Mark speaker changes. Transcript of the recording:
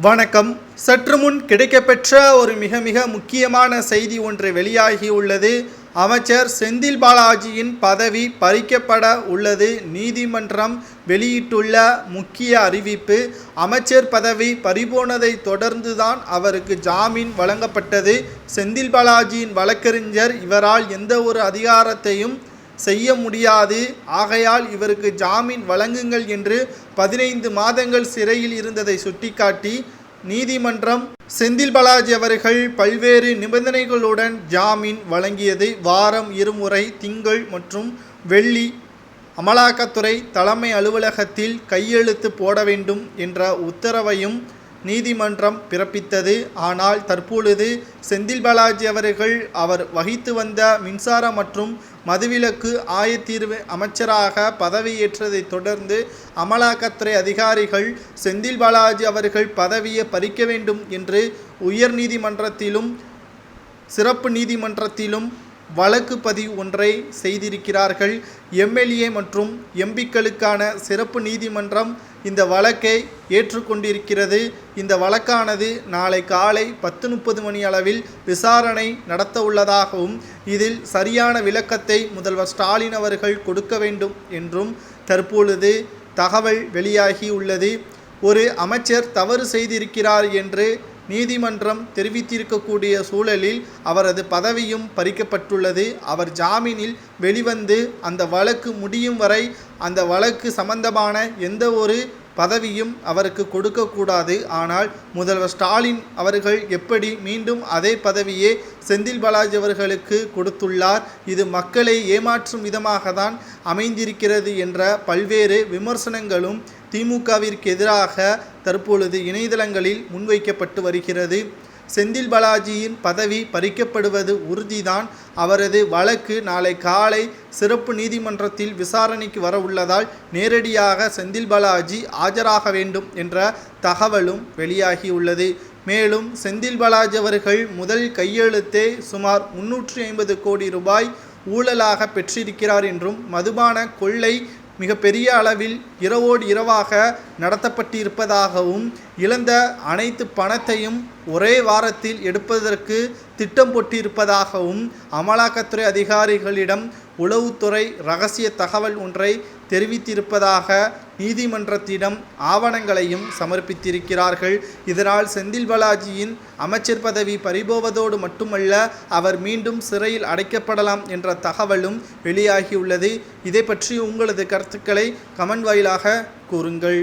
Speaker 1: வணக்கம். சற்று முன் கிடைக்கப்பெற்ற ஒரு மிக மிக முக்கியமான செய்தி ஒன்று வெளியாகியுள்ளது அமைச்சர் செந்தில் பாலாஜியின் பதவி பறிக்கப்பட உள்ளது. நீதிமன்றம் வெளியிட்டுள்ள முக்கிய அறிவிப்பு அமைச்சர் பதவி பறிபோனதை தொடர்ந்துதான் அவருக்கு ஜாமீன் வழங்கப்பட்டது. செந்தில் பாலாஜியின் வழக்கறிஞர் இவரால் எந்த ஒரு அதிகாரத்தையும் செய்ய முடியாது. ஆகையால் இவருக்கு ஜாமீன் வழங்குங்கள் என்று பதினைந்து மாதங்கள் சிறையில் இருந்ததை சுட்டிக்காட்டி நீதிமன்றம் செந்தில் பாலாஜி அவர்கள் பல்வேறு நிபந்தனைகளுடன் ஜாமீன் வழங்கியது. வாரம் இருமுறை திங்கள் மற்றும் வெள்ளி அமலாக்கத்துறை தலைமை அலுவலகத்தில் கையெழுத்து போட வேண்டும் என்ற உத்தரவையும் நீதிமன்றம் பிறப்பித்தது. ஆனால் தற்பொழுது செந்தில் பாலாஜி அவர்கள் அவர் வகித்து வந்த மின்சார மற்றும் மதுவிலக்கு ஆயத்தீர்வு அமைச்சராக பதவியேற்றதை தொடர்ந்து அமலாக்கத்துறை அதிகாரிகள் செந்தில் பாலாஜி அவர்கள் பதவியை பறிக்க வேண்டும் என்று உயர்நீதிமன்றத்திலும் சிறப்பு நீதிமன்றத்திலும் வழக்கு பதிவு ஒன்றை செய்திருக்கிறார்கள். எம்எல்ஏ மற்றும் எம்பிக்களுக்கான சிறப்பு நீதிமன்றம் இந்த வழக்கை ஏற்றுக்கொண்டிருக்கிறது. இந்த வழக்கானது நாளை காலை பத்து முப்பது மணி அளவில் விசாரணை நடத்த உள்ளதாகவும் இதில் சரியான விளக்கத்தை முதல்வர் ஸ்டாலின் அவர்கள் கொடுக்க வேண்டும் என்றும் தற்பொழுது தகவல் வெளியாகி உள்ளது ஒரு அமைச்சர் தவறு செய்திருக்கிறார் என்று நீதிமன்றம் தெரிவித்திருக்கக்கூடிய சூழலில் அவரது பதவியும் பறிக்கப்பட்டுள்ளது. அவர் ஜாமீனில் வெளிவந்து அந்த வழக்கு முடியும் வரை அந்த வழக்கு சம்பந்தமான எந்த ஒரு பதவியும் அவருக்கு கொடுக்கக்கூடாது. ஆனால் முதல்வர் ஸ்டாலின் அவர்கள் எப்படி மீண்டும் அதே பதவியே செந்தில் பாலாஜி அவர்களுக்கு கொடுத்துள்ளார்? இது மக்களை ஏமாற்றும் விதமாக தான் அமைந்திருக்கிறது என்ற பல்வேறு விமர்சனங்களும் திமுகவிற்கு எதிராக தற்பொழுது இணையதளங்களில் முன்வைக்கப்பட்டு வருகிறது. செந்தில் பாலாஜியின் பதவி பறிக்கப்படுவது உறுதிதான். அவரது வழக்கு நாளை காலை சிறப்பு நீதிமன்றத்தில் விசாரணைக்கு வர உள்ளதால் நேரடியாக செந்தில் பாலாஜி ஆஜராக வேண்டும் என்ற தகவலும் வெளியாகியுள்ளது. மேலும் செந்தில் பாலாஜி அவர்கள் முதல் கையெழுத்தே சுமார் முன்னூற்றி ஐம்பது கோடி ரூபாய் ஊழலாக பெற்றிருக்கிறார் என்றும் மதுபான கொள்ளை மிக பெரிய அளவில் இரவோடு இரவாக நடத்தப்பட்டிருப்பதாகவும் இழந்த அனைத்து பணத்தையும் ஒரே வாரத்தில் எடுப்பதற்கு திட்டம் போட்டிருப்பதாகவும் அமலாக்கத்துறை அதிகாரிகளிடம் உளவுத்துறை ரகசிய தகவல் ஒன்றை தெரிவித்திருப்பதாக நீதிமன்றத்திடம் ஆவணங்களையும் சமர்ப்பித்திருக்கிறார்கள். இதனால் செந்தில் பாலாஜியின் அமைச்சர் பதவி பறிபோவதோடு மட்டுமல்ல அவர் மீண்டும் சிறையில் அடைக்கப்படலாம் என்ற தகவலும் வெளியாகியுள்ளது. இதை பற்றி உங்களது கருத்துக்களை கமெண்ட் வாயிலாக கூறுங்கள்.